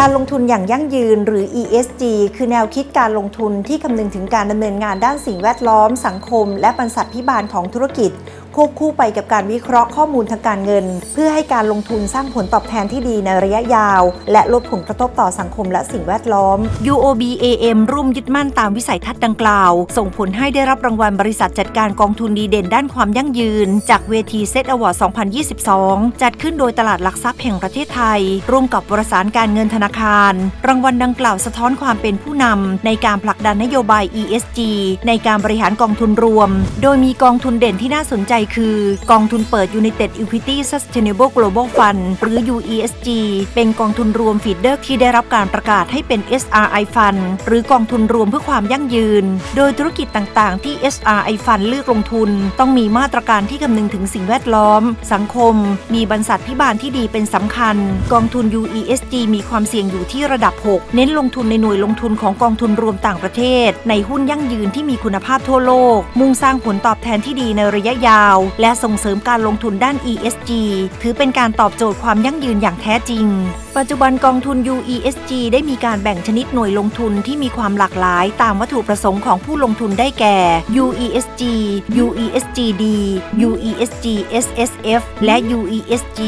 การลงทุนอย่างยั่งยืนหรือ ESG คือแนวคิดการลงทุนที่คำนึงถึงการดำเนินงานด้านสิ่งแวดล้อม สังคม และบรรษัทพิบาลของธุรกิจ ควบคู่ไปกับการวิเคราะห์ข้อมูลทางการเงิน เพื่อให้การลงทุนสร้างผลตอบแทนที่ดีในระยะยาว และลดผลกระทบต่อสังคมและสิ่งแวดล้อม UOB AM ร่วมยึดมั่นตามวิสัยทัศน์ดังกล่าว ส่งผลให้ได้รับรางวัลบริษัทจัดการกองทุนดีเด่นด้านความยั่งยืน จากเวทีเซตอวอร์ด2022 จัดขึ้นโดยตลาดหลักทรัพย์แห่งประเทศไทย ร่วมกับบริษัทการเงินธนาคาร รางวัลดังกล่าวสะท้อนความเป็นผู้นำในการผลักดันนโยบาย ESG ในการบริหารกองทุนรวม โดยมีกองทุนเด่นที่น่าสนใจคือกองทุนเปิด United Equity Sustainable Global Fund หรือ UESG เป็นกองทุนรวมฟีดเดอร์ที่ได้รับการประกาศให้เป็น SRI Fund หรือกองทุนรวมเพื่อความยั่งยืน โดยธุรกิจต่างๆ ที่ SRI Fund เลือกลงทุน ต้องมีมาตรการที่คำนึงถึงสิ่งแวดล้อม สังคม มีบรรษัทพิบาลที่ดีเป็นสำคัญ กองทุน UESG มีความเสี่ยงอยู่ที่ระดับ 6 เน้นลงทุนในหน่วยลงทุนของกองทุนรวมต่างประเทศ ในหุ้นยั่งยืนที่มีคุณภาพทั่วโลก มุ่งสร้างผลตอบแทนที่ดีในระยะยาวและส่งเสริมการลงทุนด้าน ESG ถือเป็นการตอบโจทย์ความยั่งยืนอย่างแท้จริง ปัจจุบันกองทุน UESG ได้มีการแบ่งชนิดหน่วยลงทุนที่มีความหลากหลาย ตามวัตถุประสงค์ของผู้ลงทุนได้แก่ UESG UESGD UESG SSF และ UESG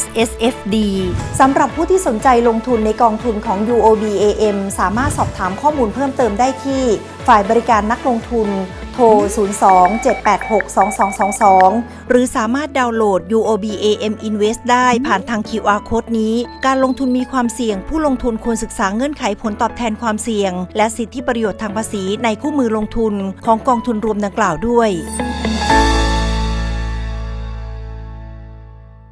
SSFD สำหรับผู้ที่สนใจลงทุนในกองทุนของ UOB AM สามารถสอบถามข้อมูลเพิ่มเติมได้ที่ ฝ่ายบริการนักลงทุน โทร 02-786-2222 หรือสามารถดาวน์โหลด UOB AM Invest ได้ผ่านทาง QR Code นี้ การลงทุนมีความเสี่ยง ผู้ลงทุนควรศึกษาเงื่อนไขผลตอบแทนความเสี่ยง และสิทธิประโยชน์ทางภาษีในคู่มือลงทุนของกองทุนรวมดังกล่าวด้วย